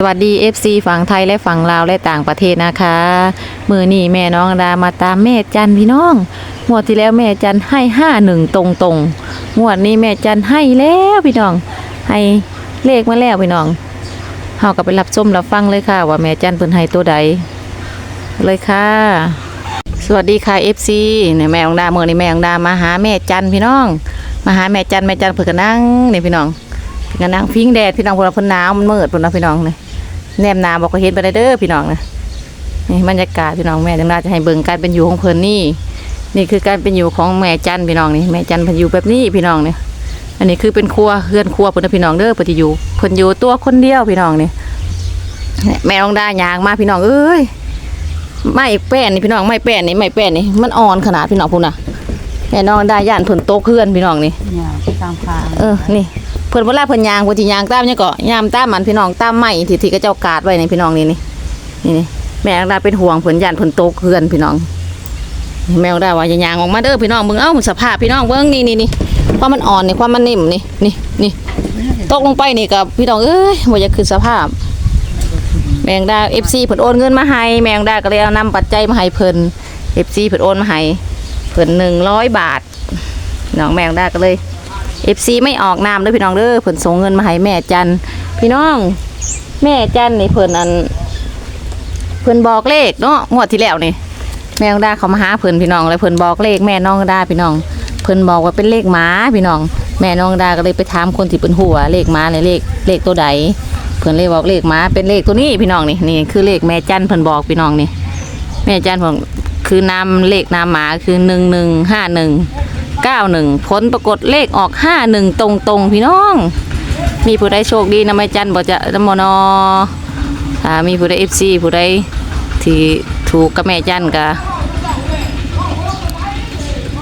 สวัสดี FC ฝั่งไทยและฝั่งลาวและต่างประเทศนะคะ มือนี่แม่น้องดามาตามแม่จันพี่น้องงวดที่แล้วแม่จันให้ห้าหนึ่งตรงตรงงวดนี้แม่จันให้แล้วพี่น้อง ให้เลขมาแล้วพี่น้องเฮาก็ไปรับชมรับฟังเลยค่ะ ว่าแม่จันเพิ่นให้ตัวใด เลยค่ะ สวัสดีค่ะ FC เนี่ยแม่น้องดาเมื่อนี้แม่น้องดามาหาแม่จันพี่น้อง มาหาแม่จันแม่จันเพิ่นก็นั่งเนี่ยพี่น้องเพิ่นก็นั่งพิงแดดพี่น้องพิ่นว่าเพิ่นหนาวมันมืดพิ่นว่าพี่น้องเนี่ย แนมนาบอกก็เห็นไปได้เด้อพี่น้องนะนี่บรรยากาศพี่น้องแม่จังนาจะให้เบิ่งการเป็นอยู่ของเพิ่นนี่ นี่คือการเป็นอยู่ของแม่จันพี่น้องนี่แม่จันเพิ่นอยู่แบบนี้พี่น้องนี่อันนี้คือเป็นครัวเฮือนครัวเพิ่นนะพี่น้องเด้อเพิ่นจะอยู่เพิ่นอยู่ตัวคนเดียวพี่น้องนี่แม่น้องดายางมาพี่น้องเอ้ยไม้แป้นนี่พี่น้องไม้แป้นนี่ไม้แป้นนี่มันอ่อนขนาดพี่น้องพุ่นน่ะแม่น้องดาย่านเพิ่นโตกเฮือนพี่น้องนี่เนี่ยตามทางเออนี่ เพิ่นเวลาเพิ่นยางเพิ่นสิยางตามเนี่ยก็ยามตามมันพี่น้องตามไม้ที่ที่เขาเจ้ากาดไว้ในพี่น้องนี่นี่นี่แม่อังดาเป็นห่วงเพิ่นย่านเพิ่นโตเฮือนพี่น้อง แมวได้ว่าอย่ายางออกมาเด้อพี่น้องเบิ่งเอ้าสภาพพี่น้องเบิ่งนี่นี่นี่ความมันอ่อนนี่ความมันนิ่มนี่นี่นี่ตกลงไปนี่กับพี่น้องเอ้ยบ่อยากคือสภาพ แมงดา FC เพิ่นโอนเงินมาให้แมงดาก็เลยเอานำปัจจัยมาให้เพิ่น FC เพิ่นโอนมาให้เพิ่น100บาทน้องแมงดาก็เลย FC ไม่ออกนามเด้อพี่น้องเด้อเพิ่นส่งเงินมาให้แม่จันพี่น้อง แม่จันนี่เพิ่นอันเพิ่นบอกเลขเนาะงวดที่แล้วนี่แม่น้องดาเขามาหาเพิ่นพี่น้องเลยเพิ่นบอกเลขแม่น้องดาพี่น้อง เพิ่นบอกว่าเป็นเลขหมาพี่น้อง แม่น้องดาก็เลยไปถามคนที่เป็นหัวเลขหมาในยเลขเลขตัวใดเพิ่นเลยบอกเลขหมาเป็นเลขตัวนี้พี่น้องนี่นี่คือเลขแม่จันเพิ่นบอกพี่น้องนี่แม่จันบอกคือนำเลขนามหมาคือหนึ่งหนึ่งห้าหนึ่ง เก้าหนึ่งผลปรากฏเลขออกห้าหนึ่งตรงตรงๆพี่น้อง มีผู้ใดโชคดีนะแม่จันบอกจะนำมนออ่ามีผู้ใดเอฟซีผู้ใดที่ถูกกับแม่จันกะ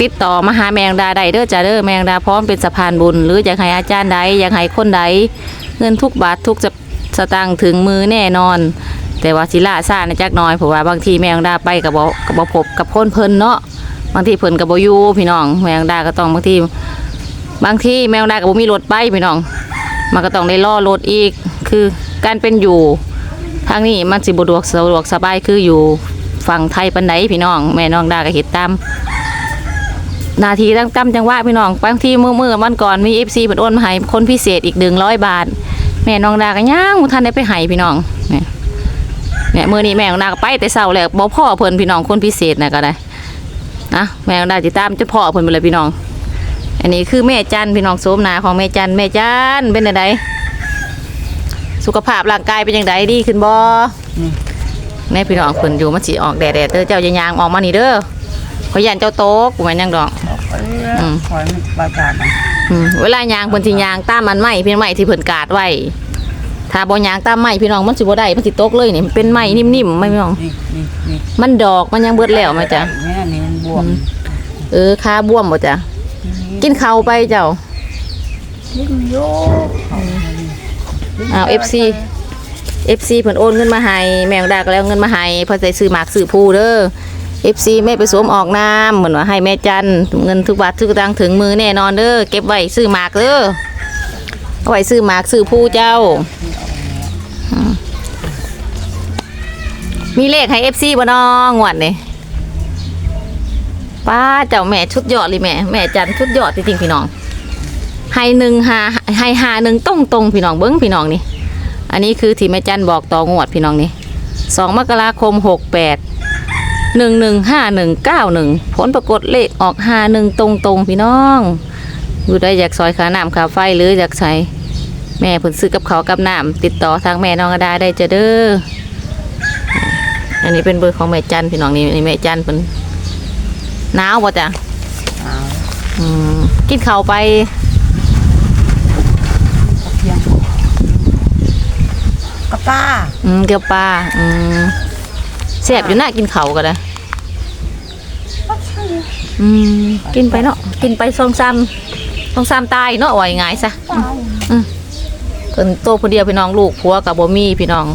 ติดต่อมาหาแมงดาใดเด้อจ้าเด้อแมงดาพร้อมเป็นสะพานบุญ หรืออยากให้อาจารย์ใดอยากให้คนใดเงินทุกบาททุกสสตางค์ถึงมือแน่นอน แต่ว่าสิลาซ่าในจักหน้อยเพราะว่าบางทีแมงดาไปกับบกับบพบกับคนเพลินเนาะ บางทีเพิ่นกับบอยูพี่น้อง แมงดาก็ต้องบางทีบางทีแมงดากับบ่มีรถไปพี่น้อง มันก็ต้องได้ล่อรถอีก คือการเป็นอยู่ทางนี้มันสิบดวกสะดวกสบายคืออยู่ฝั่งไทยปันไดพี่น้อง แม่น้องดาก็เฮ็ดตามนาทีตั้งตั้มจังหวะพี่น้องบางทีมือมือวันก่อนมีเอฟซีเปิดโอนมาให้คนพิเศษอีกหนึ่งร้อยบาท แม่น้องดาก็ย่างบ่ทันได้ไปให้พี่น้องเนี่ยเนี่ยมือนี้แม่น้องดาก็ไปแต่เช้าแล้วบ่พ่อเพิ่นพี่น้องคนพิเศษนะก็ได้ นะแม่น้องดาติตามจะพ่อเพิ่นไปเลยพี่น้อง อันนี้คือแม่จันพี่น้องโสมหนาของแม่จันแม่จันเป็นจังไดสุขภาพร่างกายเป็นจังไดดีขึ้นบ่แม่พี่น้องเพิ่นอยู่มันสิออกแดดๆเด้อเจ้าอย่ายางออกมานี่เด้อขอยยันเจ้าโต๊ะกูแม่นยังดอกอืมคอยมันบาดาดนะอืมเวลายางเพิ่นสิยางตามมันไม้เพียงไม้ที่เพิ่นกาดไว้ถ้าบ่ยางตามไม้พี่น้องมันสิบ่ได้มันสิตกเลยนี่มันเป็นไม้นิ่มๆไม่พี่น้องนี่นี่นี่มันดอกมันยังเบิดแล้วไหมจ๊ะแม่นี่มัน บวมเออขาบวมบ่จ๊ะกินข้าวไปเจ้ายิ่งโยกอ้าว FC FC เพิ่นโอนเงินมาให้แม่งดาก็แล้วเงินมาให้เพิ่นใส่ซื้อหมากซื้อผู้เด้อ FC แม่ไปสวมออกน้ำเหมือนว่าให้แม่จันเงินทุกบาททุกสตังค์ถึงมือแน่นอนเด้อเก็บไว้ซื้อหมากเด้อเอาไว้ซื้อหมากซื้อผู้เจ้า มีเลขให้เอฟซีบ่น้องงวดนี่ ป้าเจ้าแม่ชุดยอดเลยแม่ แม่จันชุดยอดจริงๆพี่น้องให้หนึ่งหาให้หาหนึ่งตรงตรงพี่น้องเบิ้งพี่น้องนี่ อันนี้คือที่แม่จันบอกต่องวดพี่น้องนี่สองมกราคมหกแปดหนึ่งหนึ่งห้าหนึ่งเก้าหนึ่งผลปรากฏเลขออกหาหนึ่งตรงตรงพี่น้องอยู่ได้อยากซอยขาน้ำขาไฟหรืออยากใส่แม่ผลซื้อกับเขากับน้ำติดต่อทางแม่น้องกระดาได้เจะเด้ออันนี้เป็นเบอร์ของแม่จันพี่น้องนี่นี่แม่จันเป็น หนาวป่ะจ้ะอ้าวอืมกินข้าวไปกระเทียมกระป้าอืมเกี่ยวปลาอืมแซ่บอยู่น่ากินข้าวก็ได้ อืมกินไปเนาะกินไปสองซ้ำสองซ้ำตายเนาะว่ายังไงซะเพิ่นโตคนเดียวพี่น้องลูกผัวกับบ่มีพี่น้อง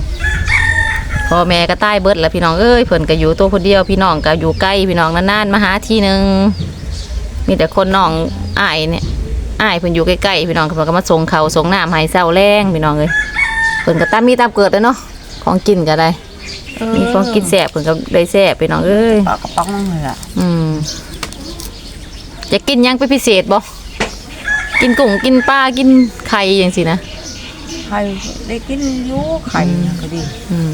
พ่อแม่ก็ตายเบิดแล้วพี่น้องเอ้ยเพิ่นก็อยู่ตัวคนเดียวพี่น้องก็อยู่ใกล้พี่น้องนานๆมาหาทีหนึงมีแต่คนน้องอ้ายเนี่ยอ้ายเพิ่นอยู่ใกล้ๆพี่น้องเพิ่นก็มาส่งข้าวส่งน้ำให้เช้าแรงพี่น้องเอ้ยเพิ่นพิ่นก็ตามมีตามเกิดแล้วเนาะของกินก็ได้มีของกินแซ่บเพิ่นก็ได้แซ่บพี่น้องเอ้ยปลากระป๋องนั่นเลยล่ะอืมจะกินหยังเป็นพิเศษบ่กินกุ้งกินปลากินไข่จังซี่นะไข่ได้กินอยู่ไข่ก็ดี อืม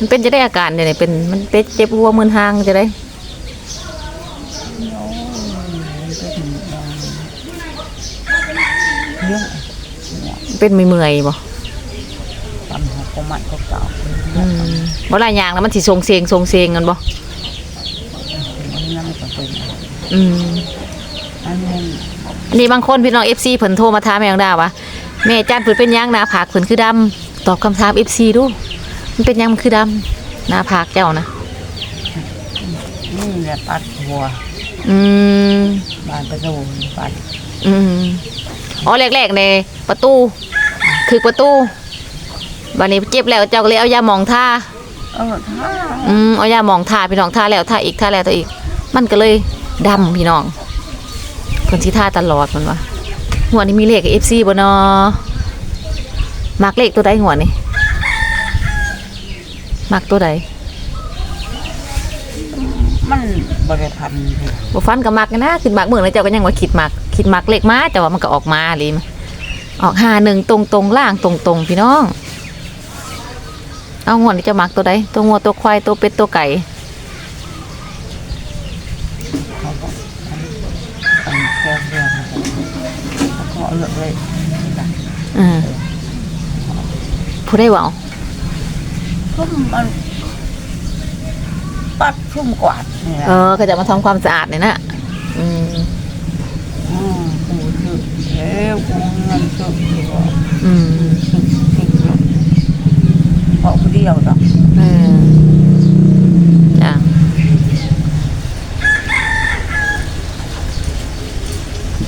มันเป็นจะได้อาการเนี่ยเป็นมันเป็นเจ็บหัวมึนหางจะได้เรื่องเป็นไม่เมื่อยๆบ่ตำหัวกมันก็เก่าอืมบ่หลายอย่างแล้วมันสิทรงเซงทรงเซงกันบ่มันนั่นก็เป็นอืมอันนี้อันนี้บางคนพี่น้อง FC เพิ่นโทรมาถามแม่งดาว่าแม่จันเพิ่นเป็นหยังหน้าผากเพิ่นคือดำตอบคำถาม FC ดู มันเป็นหยังมันคือดำหน้าผากเจ้านะนี่แหละปัดหัวอืมบานประตูปัดอืมอ๋อแรกๆในประตู คือประตูบัดนี้เจ็บแล้วเจ้าก็เลยเอายาหมองทาเออถ้าอืมเอายาหมองทาพี่น้องทาแล้วทาอีกทาแล้วทาอีก มันก็เลยดำพี่น้องเพิ่นสิทาตลอดมันว่าหัวนี้มีเลขกับ FC บ่เนาะมักเลขตัวใดหัวนี่ มักตัวใดมันบริพันธ์บ่ฟันก็มักนะคิดมักเมื่อแล้วเจ้าก็ยังว่าคิดมักคิดมักเลขมาแต่ว่ามันก็ออกมาเลยออก51ตรงๆล่างตรงๆพี่น้อง เอาหัวนี่เจะมักตัวใดตัวงัวตัวควายตัวเป็ดตัวไก่เขาก็อันแค่เรื่องเขาเลือกเลยอืมผู้ได้เว่า ก็มันปัดชุ่มกวาดนี่แหละเออเขาจะมาทำความสะอาดเนี่ยนะอืมอืมกูซื้อเอ้วกูเงินซื้อตัวอืมเพราะผู้เดียวดอกเออจ้ะ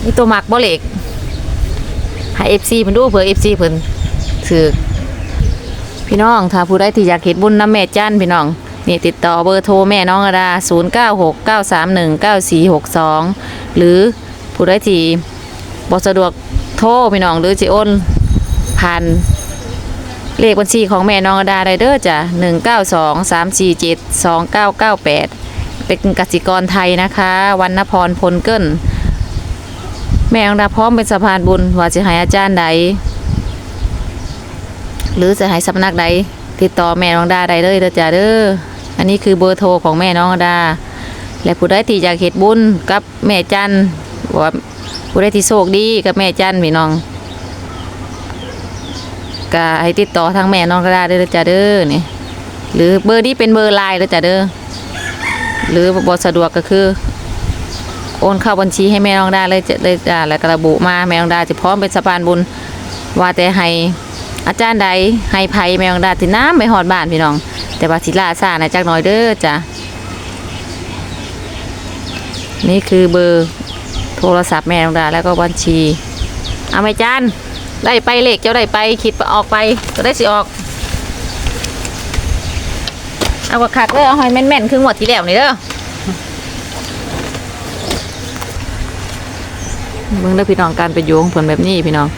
นี่ตัวหมักบ่เหล็กให้เอฟซีเพิ่นดูเผื่อเอฟซีเพิ่นถือ พี่น้องถ้าผู้ใดที่อยากเฮ็ดบุญน้ำแม่จันพี่น้องนี่ติดต่อเบอร์โทรแม่น้องอดา 0969319462 หรือผู้ใดที่บ่สะดวกโทรพี่น้องหรือสิโอนผ่านเลขบัญชีของแม่น้องอดาไรเดอร์จ้ะหนึ่งเก้าสองสามสี่เจ็ดสองเก้าเก้าแปดเป็นกสิกรไทยนะคะวรรณพรพลเกิลแม่น้องดาพร้อมเป็นสะพานบุญว่าจะให้อาจารย์ใด หรือจะให้สำนักใดติดต่อแม่น้องดาได้เลยเด้อจ้าเด้ออันนี้คือเบอร์โทรของแม่น้องดา และผู้ใดที่อยากเฮ็ดบุญกับแม่จันว่าผู้ใดที่โชคดีกับแม่จันพี่น้องก็ให้ติดต่อทางแม่น้องก็ได้เด้อจ้าเด้อนี่หรือเบอร์นี้เป็นเบอร์ไลน์เด้อจ้าเด้อหรือบอสะดวกก็คือ โอนเข้าบัญชีให้แม่น้องได้เลยจะเลยจ้าแล้วกระบุมาแม่น้องดาจะพร้อมเป็นสะพานบุญว่าแต่ให้ อาจารย์ใดให้ไผแมงดาที่น้ำไม่หอดบ้านพี่น้อง แต่ว่าสิลาซานะจักหน่อยเด้อจ้านี่คือเบอร์โทรศัพท์แม่งดาแล้วก็บัญชี เอาไหมจานได้ไปเลขเจ้าได้ไปคิดออกไปก็ได้สิออก เอากระคักเลยเอาให้แม่นๆครึ่งหมดทีแล้วนี่เด้อเบิ่งได้อพี่น้องการไปอยู่ของเพิ่นแบบนี้พี่น้อง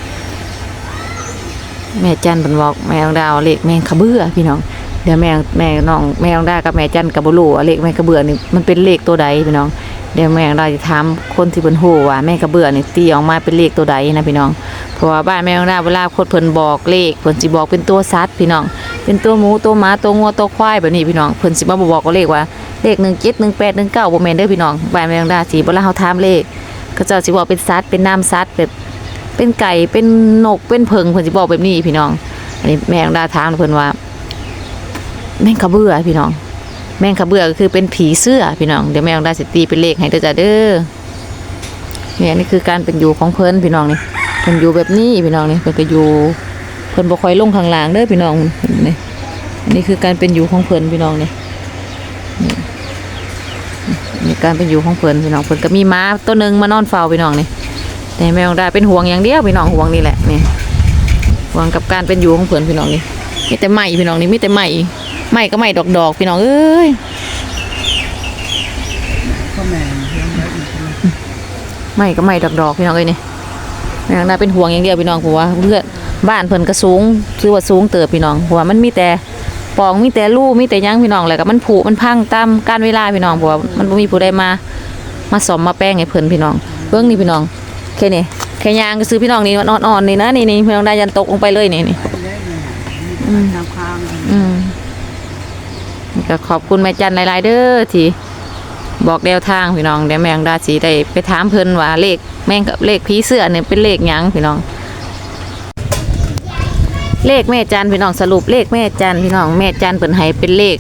แม่จันเพิ่นบอกแม่ของดาวเลขแมงขะเบื่อพี่น้องเดี๋ยวแม่แม่น้องแม่ของดากับแม่จันกับบ่รู้ว่าเลขแมงขะเบื่อนี่มันเป็นเลขตัวใดพี่น้องเดี๋ยวแม่ของดาจะถามคนที่เพิ่นฮู้ว่าแม่งขะเบื่อนี่ตีออกมาเป็นเลขตัวใดนะพี่น้อง เพราะว่าบ้านแม่ของดาเวลาคนเพิ่นบอกเลขเพิ่นสิบอกเป็นตัวสัตว์พี่น้อง เป็นตัวหมูตัวหมาตัวงัวตัวควายแบบนี้พี่น้องเพิ่นสิมาบ่บอกว่าเลขว่าเลข17 18 19บ่แม่นเด้อพี่น้องบ้านแม่ของดาสิเวลาเฮาถามเลขเขาเจ้าสิบอกเป็นสัตว์เป็นนามสัตว์แบบ เป็นไก่เป็นนกเป็นเพิงเพิ่นสิบอกแบบนี้พี่น้อง อันนี้แม่ของดาถามเพิ่นว่า แม่งขะเบื่อพี่น้อง แม่งขะเบื่อก็คือเป็นผีเสื้อพี่น้องเดี๋ยวแม่ของดาสิตีเป็นเลขให้เด้อจ้าเด้อเนี่ยนี่คือการเป็นอยู่ของเพิ่นพี่น้องนี่เพิ่นอยู่แบบนี้พี่น้องนี่เพิ่นก็อยู่เพิ่นบ่ค่อยลงข้างล่างเด้อพี่น้องนี่อันนี้คือการเป็นอยู่ของเพิ่นพี่น้องนี่นี่การเป็นอยู่ของเพิ่นพี่น้องเพิ่นก็มีม้าตัวหนึงมานอนเฝ้าพี่น้องนี่ แต่แม่ของดาเป็นห่วงอย่างเดียวพี่น้องห่วงนี่แหละนี่ห่วงกับการเป็นอยู่ของเพื่อนพี่น้องนี่มีแต่ใหม่พี่น้องนี่มีแต่ใหม่ใหม่ก็ใหม่ดอกดอกพี่น้องเอ้ยไว้อีกนะใหม่ก็ใหม่ดอกดอกพี่น้องเอ้ยนี่แม่งนาเป็นห่วงอย่างเดียวพี่น้องผมว่าเพื่อนบ้านเพิ่นก็สูงถือว่าสูงเติบพี่น้องเพราะว่ามันมีแต่ปองมีแต่ลู่มีแต่ยังพี่น้องแล้วก็มันผุมันพังตามการเวลาพี่น้องเพราะว่ามันบ่มีผู้ใดมา มาสมมาแป้งให้เพิ่นพี่น้องเบิ่งนี่พี่น้อง แค่นี้แค่ยางก็ซื้อพี่น้องนี่มันอ่อนๆนี่นะนี่นี่พี่น้องได้ยันตกลงไปเลยนี่นี่น้ำค้างอืมก็ขอบคุณแม่จันหลายๆเด้อที่บอกแนวทางพี่น้องเดี๋ยวแมงดาสีได้ไปถามเพิ่นว่าเลขแม่งกับเลขผีเสื้อเนี่ยเป็นเลขหยังพี่น้อง เลขแม่จันพี่น้องสรุปเลขแม่จันพี่น้องแม่จันเพิ่นให้เป็นเลข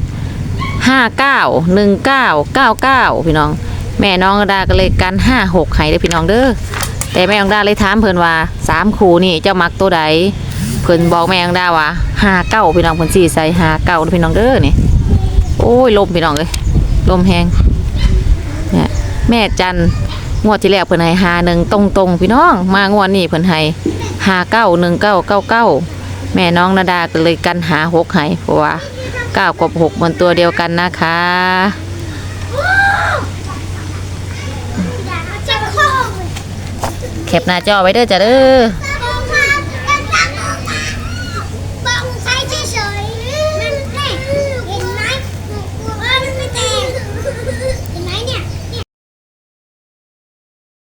ห้าเก้าหนึ่งเก้าเก้าเก้าพี่น้อง แม่น้องดาก็เลยกันห้าหกให้เด้อพี่น้องเด้อ แต่แม่น้องดาเลยถามเพิ่นว่าสามคู่นี่เจ้ามักตัวใดเพิ่นบอกแม่ยังได้ว่าหาเก้าพี่น้องเพิ่นสี่ใส่หาเก้าพี่น้องเด้อนี่โอ้ยลมพี่น้องเลยลมแหงเนี่ยแม่จันงวดที่แล้วเพิ่นให้หาหนึ่งตรงตรงพี่น้อง มางวดนี้เพิ่นให้หาเก้าหนึ่งเก้าเก้าเก้าแม่น้องนาดาก็เลยกันหาหกให้เพราะว่าเก้ากับหกมันตัวเดียวกันนะคะ ปหน้าจอไว้เด้อจ้ะเด้อ